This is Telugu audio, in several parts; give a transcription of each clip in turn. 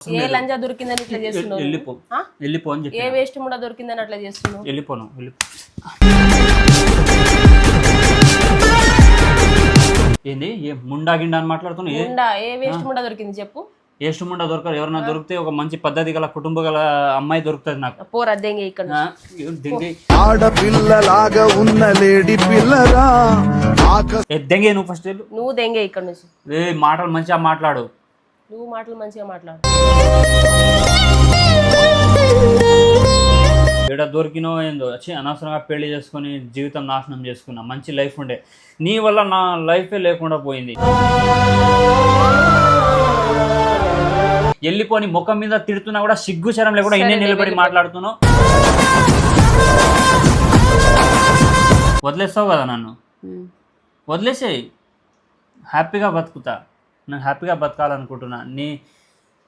ఏ లంజా దొరికిందని ఇట్లా చేస్తున్నావు వెళ్ళిపో? వెళ్ళిపో అని చెప్పి ఏ వేస్ట్ ముడ దొరికిందని అట్లా చేస్తున్నావు వెళ్ళిపోను వెళ్ళిపో. ఏంది? ఏ ముండా గిండా అని మాట్లాడుతున్నా ఏ? ఉండా ఏ వేస్ట్ ముడ దొరికింది చెప్పు. ఏస్ట్ ముండా దొరకరు ఎవరైనా దొరికితే ఒక మంచి పద్ధతి గల కుటుంబ గల అమ్మాయి దొరుకుతుంది నాకు. పోరా దెంగే ఇక్కడ ఆ, దింగి. ఆడపిల్లలాగా ఉన్న లేడి పిల్లరా? ఆక ఎద్దంగే నువ్వు ఫస్ట్ వెళ్ళు. నువ్వు దెంగే ఇక్కడ నుంచి. ఏ మాటలు మంచిగా మాట్లాడు. నువ్వు మాటలు మంచిగా మాట్లాడు. ఏడ దొరికినో ఏందో వచ్చి అనవసరంగా పెళ్ళి చేసుకొని జీవితం నాశనం చేసుకున్నా మంచి లైఫ్ ఉండే. నీ వల్ల నా లైఫే లేకుండా పోయింది. వెళ్ళిపోని ముఖం మీద తిడుతున్నా కూడా సిగ్గు శరం లేకుండా ఇన్నే నిలబడి మాట్లాడుతున్నావు. వదిలేస్తావు కదా నన్ను? ఉమ్. వదిలేసేయి. హ్యాపీగా బతుకుతా. నేను హ్యాపీగా బతకాలనుకుంటున్నా. నీ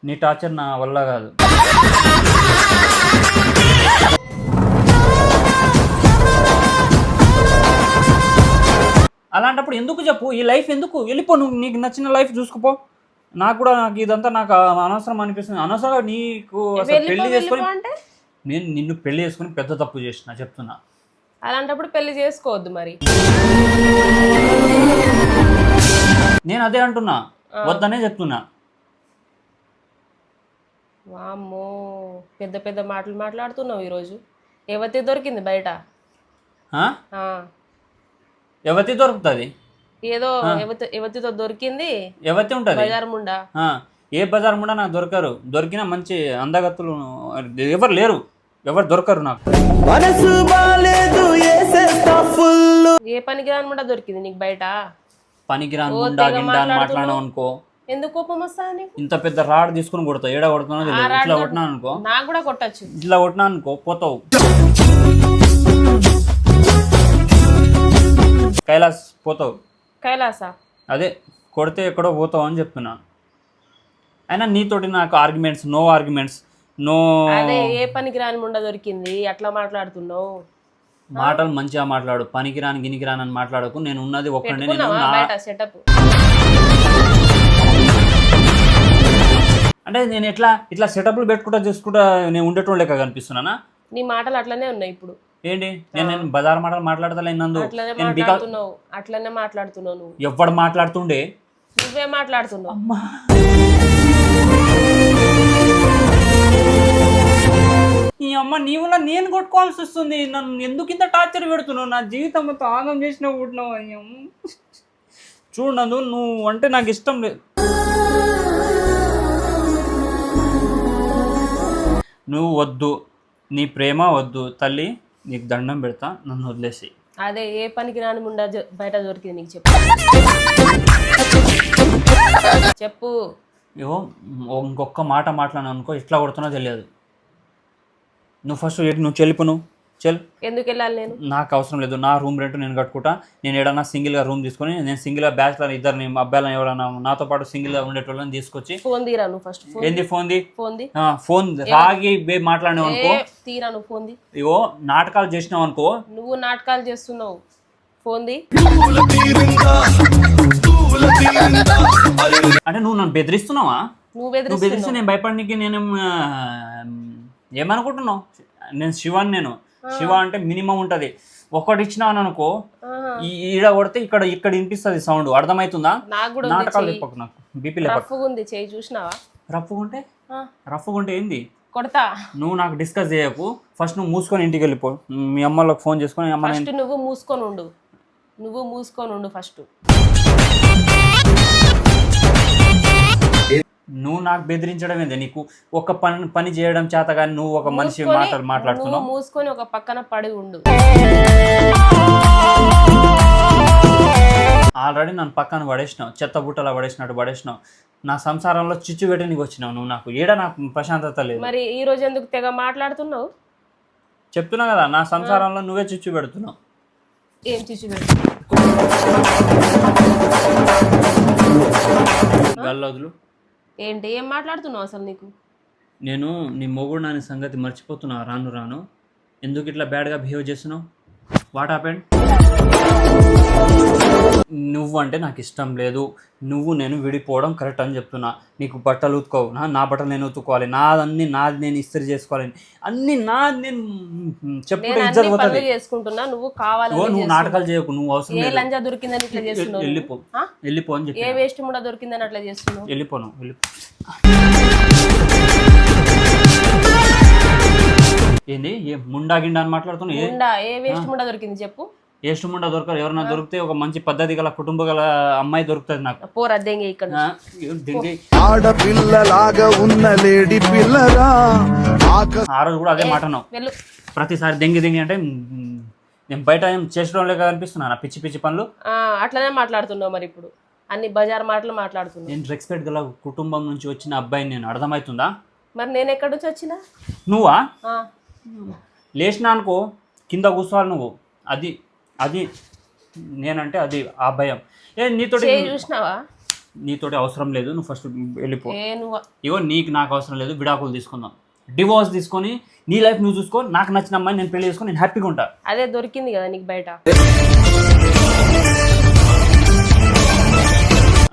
నీ టార్చర్ నా వల్ల కాదు. అలాంటప్పుడు ఎందుకు చెప్పు? ఈ లైఫ్ ఎందుకు? వెళ్ళిపో నువ్వు నీకు నచ్చిన లైఫ్ చూసుకోపో. నాకు కూడా నాకు ఇదంతా నాకు అనవసరం అనిపిస్తుంది. అనవసరంగా నీకు అసలు పెళ్ళి చేసుకొని నేను నిన్ను పెళ్ళి చేసుకొని పెద్ద తప్పు చేసిన చెప్తున్నా. అలాంటప్పుడు పెళ్ళి చేసుకోవద్దు మరి. నేను అదే అంటున్నా. వద్దనే చెప్తున్నా. వామ్మో పెద్ద పెద్ద మాటలు మాట్లాడుతున్నావు ఈరోజు. ఎవతి దొరికింది బయట? ఆ? ఆ. ఎవతి దొరుకుతుంది? ఏదో ఎవతి ఎవతితో దొరికింది? ఎవతి ఉంటుంది? బజార్ ముండా? ఆ, ఏ బజార్ కూడా నాకు దొరకరు. దొరికిన మంచి అందగత్తులు ఎవరు లేరు. ఎవరు దొరకరు నాకు. మనసు బాలేదు ఏసేస్తా ఫుల్ ఏ పనికి రాని ముండా దొరికింది నీకు బయట? పనికిరాని గుండా గిండా అని. మాట్లాడినావు అనుకో. ఎందుకు కోపం వస్తా నీకు? ఇంత పెద్ద రాడ్ తీసుకుని కొడతావు ఏడ కొడుతున్నా ఇట్లా కొట్టినా అనుకో. నాకు కూడా కొట్టచ్చు. ఇట్లా కొట్టినా అనుకో పోతావు. కైలాస్ పోతావు. కైలాస? అదే కొడితే ఎక్కడో పోతావు అని చెప్తున్నా అయినా నీతోటి నాకు ఆర్గ్యుమెంట్స్ నో ఆర్గ్యుమెంట్స్ నో ఏ పనికి రాని ముండా దొరికింది? అట్లా మాట్లాడుతున్నావు. మాటలు మంచిగా మాట్లాడు పనికి రాని గినికి రాని అని మాట్లాడకు. నేను ఉన్నది ఒక్కడే నేను నా సెటప్? అంటే నేను ఎట్లా ఇట్లా సెటప్లు పెట్టుకుంటా చేసుకుంటా నేను ఉండేటోళ్ళు లెక్క కనిపిస్తున్నానా? నీ మాటలు అట్లనే ఉన్నాయి ఇప్పుడు. ఏంటి? నేను నేను బజార్ మాటలు మాట్లాడతలే నందు అట్లనే నేను బికా మాట్లాడుతున్నావు అట్లనే మాట్లాడుతున్నావు నువ్వు. ఎవడు మాట్లాడుతుండే? నువ్వే మాట్లాడుతున్నావు. ఈ అమ్మ నీ వల్ల నేను కొట్టుకోవాల్సి వస్తుంది. నన్ను ఎందుకు ఇంత టార్చర్ పెడుతున్నావు? నా జీవితం మొత్తం ఆగం చేసిన పుట్టినావు అయ్యం చూడు నందు నువ్వు అంటే నాకు ఇష్టం లేదు. నువ్వు వద్దు నీ ప్రేమ వద్దు. తల్లి నీకు దండం పెడతా నన్ను వదిలేసి అదే ఏ పనికి రాని ముండా బయట దొరికింది నీకు చెప్పు. చెప్పు. ఇగో ఇంకొక మాట మాట్లాడినా అనుకో ఎట్లా కొడుతున్నా తెలియదు. నువ్వు ఫస్ట్ నువ్వు చెల్లిపు నువ్వు. చెల్. ఎందుకు వెళ్ళాలి నేను? నాకు అవసరం లేదు. నా రూమ్ రెంట్ నేను కట్టుకుంటా. నేను ఏడన్నా సింగిల్గా రూమ్ తీసుకొని నేను సింగిల్గా బ్యాచులర్ ఇద్దరిని అబ్బాయిలను ఎవరైనా నాతో పాటు సింగిల్గా ఉండేటోళ్ళని తీసుకొచ్చి ఫోన్ తీరా నువ్వు ఫస్ట్ ఏంది ఫోన్ ది ఫోన్ ది ఫోన్ రాగి బే మాట్లాడినావు అనుకో. తీరా నువ్వు ఫోన్ ది ఇగో నాటకాలు చేసినావు అనుకో. నువ్వు నాటకాలు చేస్తున్నావు. ఫోన్ ది అంటే నువ్వు నన్ను బెదిరిస్తున్నావా? నువ్వు బెదిరిస్తే నేను భయపడడానికి నేను ఏమనుకుంటున్నావు? నేను శివాని నేను. శివ అంటే మినిమం ఉంటది. ఒకటి ఇచ్చినాను అనుకో ఈడ కొడితే ఇక్కడ ఇక్కడ వినిపిస్తుంది సౌండ్. అర్థమవుతుందా నాటకాలు. చెప్పకు నాకు. బీపీ లేపకు రఫ్గా ఉంది చేయి చూసినావా? రఫ్గుంటే రఫ్గుంటే ఏంది? కొడతా. నువ్వు నాకు డిస్కస్ చేయకు. ఫస్ట్ నువ్వు మూసుకొని ఇంటికి వెళ్ళిపో. మీ అమ్మలోకి ఫోన్ చేసుకొని అమ్మ నువ్వు మూసుకొని ఉండు. నువ్వు మూసుకొని ఉండు ఫస్ట్. నువ్వు నాకు బెదిరించడం ఏంది? నీకు ఒక పని పని చేయడం చేత కానీ నువ్వు ఒక మనిషి మాటలు మాట్లాడుతున్నావు? మూసుకొని ఒక పక్కన పడి ఉండు. ఆల్రెడీ నన్ను పక్కన పడేసినావు చెత్త బుట్టలా పడేసినట్టు పడేసినావు. నా సంసారంలో చిచ్చు పెట్టడానికి వచ్చినావు నువ్వు నాకు. ఏడ నాకు ప్రశాంతత లేదు. మరి ఈ రోజు ఎందుకు తెగ మాట్లాడుతున్నావు? చెప్తున్నా కదా నా సంసారంలో నువ్వే చిచ్చు పెడుతున్నావు. ఏం చిచ్చు గల్లొదులు. ఏంటి? ఏం మాట్లాడుతున్నావు అసలు నీకు? నేను నీ మొగుడు నాని సంగతి మర్చిపోతున్నా రాను రాను. ఎందుకు ఇట్లా బ్యాడ్గా బిహేవ్ చేస్తున్నావు? వాట్ హ్యాపెండ్ నువ్వు అంటే నాకు ఇష్టం లేదు. నువ్వు నేను విడిపోవడం కరెక్ట్ అని చెప్తున్నా. నీకు బట్టలు ఉతుకోవు. నా నా బట్టలు నేను ఉతుకోవాలి నాదన్నీ నాది నేను ఇస్త్రీ చేసుకోవాలి. అన్ని నాది నేను చెప్పుకుంటే అన్ని పోతుంది. చేసుకుంటున్నా. నువ్వు కావాలని ఓ నువ్వు. నాటకాలు చేయకు. నువ్వు అవసరం ఏ లంజా దొరికిందని ఇట్లా చేస్తున్నావు? వెళ్ళిపో? వెళ్ళిపో అని ఏ చెప్పి వేస్ట్ ముడ దొరికిందని అట్లా చేస్తున్నావు? వెళ్ళిపోను వెళ్ళిపో. ఏంది? ఏ ముండా గిండా అని మాట్లాడుతున్నావు? ఏ? ఏ వేస్ట్ ముడ దొరికింది చెప్పు. ఏస్ట్ ముండా దొరకరు. ఎవరైనా దొరికితే ఒక మంచి పద్ధతి గల కుటుంబ గల అమ్మాయి దొరుకుతుంది నాకు. పోరా దెంగే ఇక్కడ ఆడపిల్లలాగా ఉన్న లేడి పిల్లరా? ఆ రోజు కూడా అదే మాట అన్నావు ప్రతిసారి దెంగి దెంగి అంటే నేను బయట ఏం చేసడం లేక అనిపిస్తున్నా పిచ్చి పిచ్చి పనులు? ఆ, అట్లనే మాట్లాడుతున్నావు మరి ఇప్పుడు. అన్ని బజార్ మాటలు మాట్లాడుతున్నావు. నేను రెస్పెక్ట్ గల కుటుంబం నుంచి వచ్చిన అబ్బాయిని నేను అర్థమవుతుందా? మరి నేను ఎక్కడి నుంచి వచ్చినా? నువ్వా? ఆ, లేచినా అనుకో కింద కూర్చోవాలి నువ్వు. అది అది నేనంటే అది ఆ భయం. ఏ నీతోటి చూసినావా? నీతోటి అవసరం లేదు నువ్వు ఫస్ట్ వెళ్ళిపో. ఇగో నీకు నాకు అవసరం లేదు విడాకులు తీసుకుందాం. డివోర్స్ తీసుకొని నీ లైఫ్ నువ్వు చూసుకో నాకు నచ్చిన అమ్మాయిని నేను పెళ్ళి చేసుకొని నేను హ్యాపీగా ఉంటా. అదే దొరికింది కదా నీకు బయట.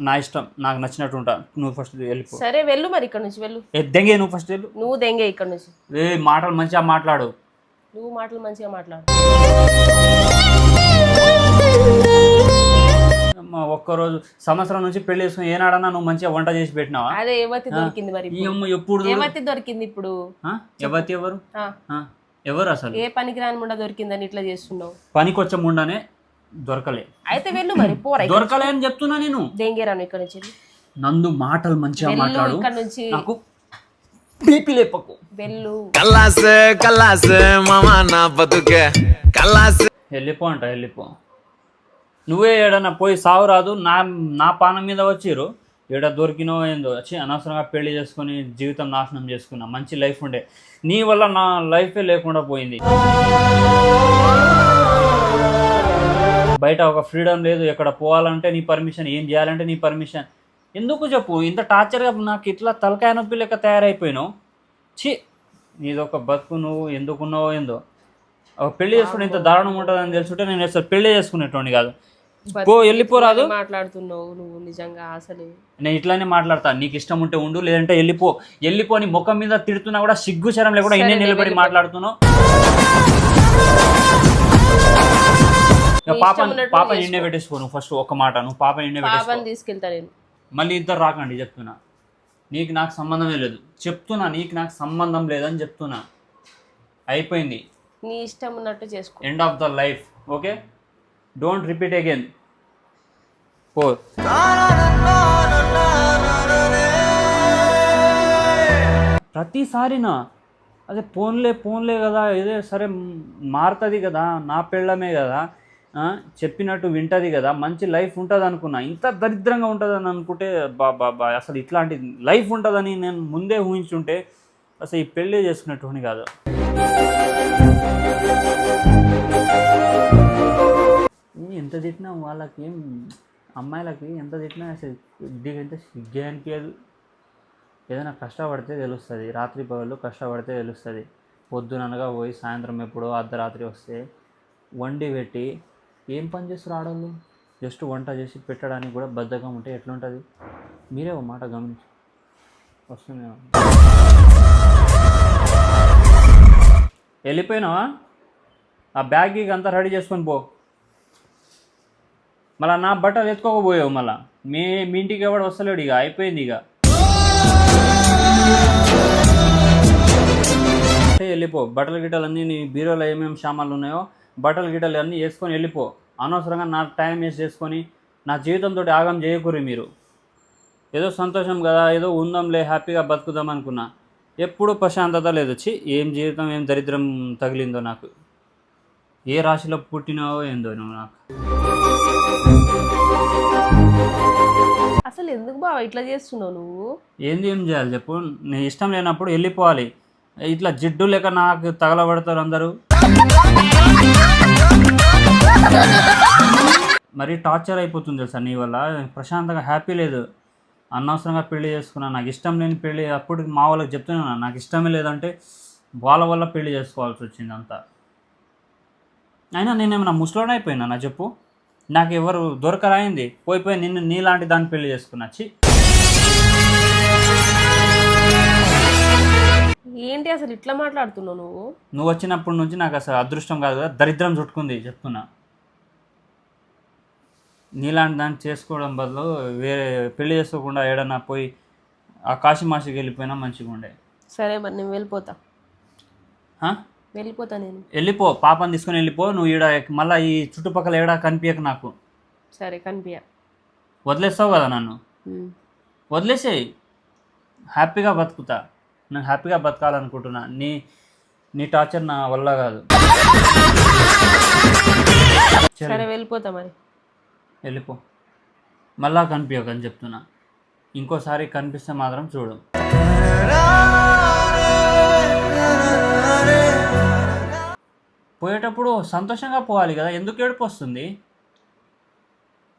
నా ఇష్టం నాకు నచ్చినట్టు ఉంటా. నువ్వు ఫస్ట్ వెళ్ళిపో. సరే వెళ్ళు మరి ఇక్కడ నుంచి వెళ్ళు. దెంగే నువ్వు ఫస్ట్ వెళ్ళు. నువ్వు దెంగే ఇక్కడ నుంచి. ఏ మాటలు మంచిగా మాట్లాడు. నువ్వు మాటలు మంచిగా మాట్లాడు. ఒక్కరోజు సంవత్సరం నుంచి పెళ్ళి చేసుకుని ఏనాడన్నా నువ్వు మంచిగా వంట చేసి పెట్టినావా? అదే ఏవతి దొరికింది మరి ఈ ఇప్పుడు? అమ్మ ఎప్పుడు. ఏవతి దొరికింది ఇప్పుడు? ఆ? ఎవతి ఎవరు? ఆ, ఆ? ఎవరు అసలు? ఏ పనికి రాని ముండ దొరికిందని ఇట్లా చేస్తున్నావు? పనికొచ్చే ముండనే దొరకలే. అయితే వెళ్ళు మరి పోరా. దొరకలే అని చెప్తున్నా నేను. దెంగేరాను ఇక్కడ నుంచి నందు మాటలు మంచిగా మాట్లాడు. ఇక్కడ నుంచి. నాకు బీపీ లేపకు. వెళ్ళు. కల్లాసే కల్లాసే మామ నా బతుకే. కల్లాసే. వెళ్ళిపో అంట వెళ్ళిపో. నువ్వే ఏడన్నా పోయి సావు రాదు నా నా పానం మీద వచ్చిరు ఏడ దొరికినో ఏందో వచ్చి అనవసరంగా పెళ్ళి చేసుకుని జీవితం నాశనం చేసుకున్నా మంచి లైఫ్ ఉండే. నీ వల్ల నా లైఫే లేకుండా పోయింది. బయట ఒక ఫ్రీడమ్ లేదు ఎక్కడ పోవాలంటే నీ పర్మిషన్ ఏం చేయాలంటే నీ పర్మిషన్. ఎందుకు చెప్పు? ఇంత టార్చర్గా నాకు ఇట్లా తలకాయ నొప్పి లెక్క తయారైపోయినావు. ఛీ నీదొక బతుకు నువ్వు ఎందుకున్నావో ఏందో. ఒక పెళ్ళి చేసుకుంటే ఇంత దారుణం ఉంటుందని తెలుసుంటే నేను అసలు పెళ్ళి చేసుకునేటోని కాదు. పో వెళ్ళిపోరాదు. మాట్లాడుతున్నావు నువ్వు నిజంగా అసలు. నేను ఇట్లానే మాట్లాడతా. నీకు ఇష్టం ఉంటే ఉండు లేదంటే వెళ్ళిపో. వెళ్ళిపోని ముఖం మీద తిడుతున్నా కూడా సిగ్గు శరం లేకుండా ఇన్నే నిలబడి. మాట్లాడుతున్నావు. పాప పాప. నిన్నే పెట్టేసుకో నువ్వు ఫస్ట్ ఒక మాట నువ్వు పాప నిన్నే పెట్టేసుకో. పాపని తీసుకెళ్తా నేను. మళ్ళీ ఇద్దరు రాకండి చెప్తున్నా. నీకు నాకు సంబంధమే లేదు. చెప్తున్నా నీకు నాకు సంబంధం లేదని చెప్తున్నా. అయిపోయింది. నీ ఇష్టం ఉన్నట్టు చేసుకో. End of the life okay don't repeat again for ప్రతిసారినా అదే పోన్లే పోన్లే కదా ఇదే సరే మారుతుంది కదా నా పెళ్ళమే కదా చెప్పినట్టు వింటది కదా మంచి లైఫ్ ఉంటుంది అనుకున్నా ఇంత దరిద్రంగా ఉంటుందని అనుకుంటే బా బా బా అసలు ఇట్లాంటి లైఫ్ ఉంటుందని నేను ముందే ఊహించుంటే అసలు ఈ పెళ్ళి చేసుకునేటువంటి కాదు. ఎంత తిట్టినా వాళ్ళకి ఏం అమ్మాయిలకి ఎంత తిట్టినా దిగంటే సిగ్గే అనిపించదు ఏదైనా కష్టపడితే తెలుస్తుంది. రాత్రి పగళ్ళు కష్టపడితే తెలుస్తుంది. పొద్దుననగా పోయి సాయంత్రం ఎప్పుడో అర్ధరాత్రి వస్తే వండి పెట్టి ఏం పని చేస్తారు ఆడవాళ్ళు జస్ట్ వంట చేసి పెట్టడానికి కూడా బద్ధకం ఉంటే ఎట్లుంటుంది? మీరే ఒక మాట గమనించు. వస్తుంది వెళ్ళిపోయినావా? ఆ బ్యాగ్ అంతా రెడీ చేసుకొని పో. మళ్ళీ నా బట్టలు ఎత్తుకోకపోయావు మళ్ళీ. మీ మీ ఇంటికి ఎవడు వస్తలేడు ఇక అయిపోయింది ఇక. అంటే వెళ్ళిపో బట్టలు గిట్టలు అన్నీ నీ బీరోలో ఏమేమి సామాన్లు ఉన్నాయో బట్టలు గిట్టలు అన్నీ వేసుకొని వెళ్ళిపో. అనవసరంగా నా టైం వేస్ట్ చేసుకొని నా జీవితంతో ఆగం చేయకూరి మీరు. ఏదో సంతోషం కదా ఏదో ఉందాంలే హ్యాపీగా బతుకుదాం అనుకున్నా. ఎప్పుడు ప్రశాంతత లేదు. వచ్చి ఏం జీవితం ఏం దరిద్రం తగిలిందో నాకు. ఏ రాశిలో పుట్టినావో ఏందో నువ్వు నాకు. అసలు ఎందుకు బావ ఇట్లా చేస్తున్నావు నువ్వు? ఏంది ఏం చేయాలి చెప్పు? నీ ఇష్టం లేనప్పుడు వెళ్ళిపోవాలి. ఇట్లా జిడ్డు లేక నాకు తగలబడతారు అందరూ. మరి టార్చర్ అయిపోతుంది తెలుసా నీ వల్ల? ప్రశాంతంగా హ్యాపీ లేదు. అనవసరంగా పెళ్ళి చేసుకున్నా నాకు ఇష్టం లేని పెళ్ళి అప్పుడు మా వాళ్ళకి చెప్తున్నాను నాకు ఇష్టమే లేదంటే వాళ్ళ వల్ల పెళ్ళి చేసుకోవాల్సి వచ్చింది అంతా. అయినా నేనేమైనా ముసలోడైపోయినా నా చెప్పు? నాకు ఎవరు దొరకరాయింది పోయి పోయి నిన్ను నీలాంటి దాన్ని పెళ్ళి చేసుకున్నా. చి ఏంటి అసలు ఇట్లా మాట్లాడుతున్నావు నువ్వు? నువ్వు వచ్చినప్పటి నుంచి నాకు అసలు అదృష్టం కాదు కదా దరిద్రం చుట్టుకుంది చెప్తున్నా. నీలాంటి దాన్ని చేసుకోవడం బదులు వేరే పెళ్ళి చేసుకోకుండా ఏడన్నా పోయి ఆ కాశీమాసికి వెళ్ళిపోయినా మంచిగా ఉండే సరే మరి నేను వెళ్ళిపోతా? వెళ్ళిపోతా నేను. వెళ్ళిపో పాపని తీసుకొని వెళ్ళిపో నువ్వు ఈడ మళ్ళీ ఈ చుట్టుపక్కల ఏడా కనిపించక నాకు. సరే కనిపించ వదిలేస్తావు కదా నన్ను? వదిలేసేయి. హ్యాపీగా బతుకుతా. నేను హ్యాపీగా బతకాలనుకుంటున్నా. నీ నీ టార్చర్ నా వల్ల కాదు. సరే. వెళ్ళిపోతా మరి. వెళ్ళిపో. మళ్ళా కనిపించక అని చెప్తున్నా. ఇంకోసారి కనిపిస్తే మాత్రం చూడు. పోయేటప్పుడు సంతోషంగా పోవాలి కదా ఎందుకు ఏడుపు వస్తుంది?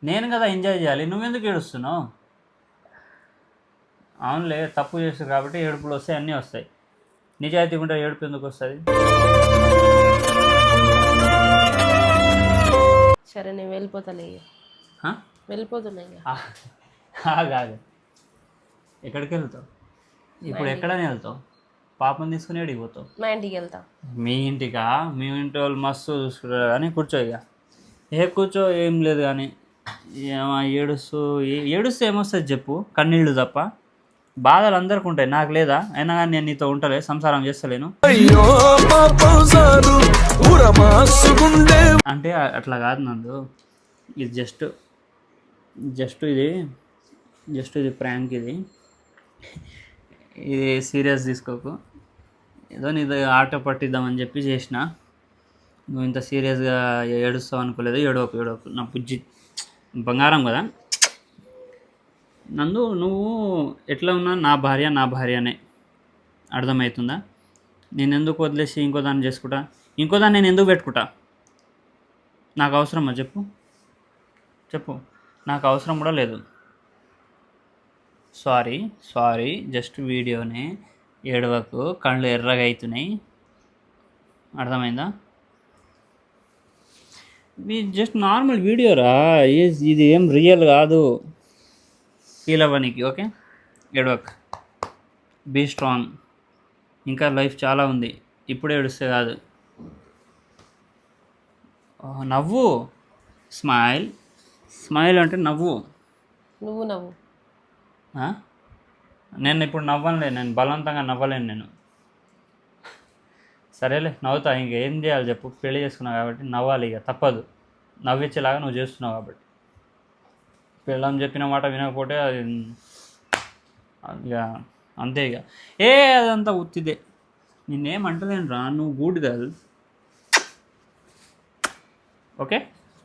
నేను కదా ఎంజాయ్ చేయాలి నువ్వెందుకు ఏడుస్తున్నావు? అవునులే తప్పు చేసు కాబట్టి ఏడుపులు వస్తాయి అన్నీ వస్తాయి. నిజాయితీ ఉంటే ఏడుపు ఎందుకు వస్తుంది? సరే నేను వెళ్ళిపోతాలే ఇక. హా? వెళ్ళిపోతున్నా ఇక. ఆ, కాదు ఎక్కడికి వెళ్తావు? ఇప్పుడు ఎక్కడని వెళ్తావు? పాపని తీసుకుని ఏడికి పోతావు? మా ఇంటికి వెళ్తా. మీ ఇంటికా? మీ ఇంటి వాళ్ళు మస్తు చూసుకుంటారు కానీ కూర్చో ఇక. ఏ కూర్చో ఏం లేదు కానీ. ఏమో ఏడుస్తూ ఏ- ఏడుస్తే ఏమొస్తుంది చెప్పు? కన్నీళ్ళు తప్ప. బాధలు అందరికి ఉంటాయి నాకు లేదా? అయినా కానీ నేను నీతో ఉంటలే సంసారం చేస్తలేను. పాపం అంటే అ- అట్లా కాదు నందు. ఇది జస్ట్ జస్ట్ ఇది జస్ట్ ఇది ప్రాంక్ ఇది. ఇది సీరియస్ తీసుకోకు. ఏదో నీది ఆట పట్టిద్దామని చెప్పి చేసిన. నువ్వు ఇంత సీరియస్గా ఏడుస్తావు అనుకోలేదు ఏడవకు ఏడవకు నా బుజ్జి బంగారం కదా. నందు నువ్వు ఎట్లా ఉన్నా నా భార్య నా భార్యనే. అర్థమవుతుందా నేను ఎందుకు వదిలేసి ఇంకో దాన్ని చేసుకుంటా? ఇంకో దాన్ని నేను ఎందుకు పెట్టుకుంటా? నాకు అవసరమా చెప్పు. చెప్పు. నాకు అవసరం కూడా లేదు. సారీ సారీ జస్ట్ వీడియోనే. ఏడవకు. కళ్ళు ఎర్రగా అవుతున్నాయి. అర్థమైందా? ఇది జస్ట్ నార్మల్ వీడియోరా ఇది ఏం రియల్ కాదు. ఫీల్ అవ్వనికి ఓకే? ఏడవక్. బీ స్ట్రాంగ్ ఇంకా లైఫ్ చాలా ఉంది. ఇప్పుడే ఏడుస్తే కాదు. నవ్వు. స్మైల్ స్మైల్ అంటే నవ్వు. నువ్వు నవ్వు? నేను ఇప్పుడు నవ్వనులే నేను బలవంతంగా నవ్వలేను నేను. సరేలే నవ్వుతా ఇంకేం చేయాలి చెప్పు పెళ్ళి చేసుకున్నావు కాబట్టి నవ్వాలి ఇక తప్పదు. నవ్వించేలాగా నువ్వు చేస్తున్నావు కాబట్టి. పెళ్ళం చెప్పిన మాట వినకపోతే అది ఇక అంతే ఇక. ఏ అదంతా ఉత్తిదే. నిన్నేం అంటలేను రా నువ్వు గూడిదల్. ఓకే?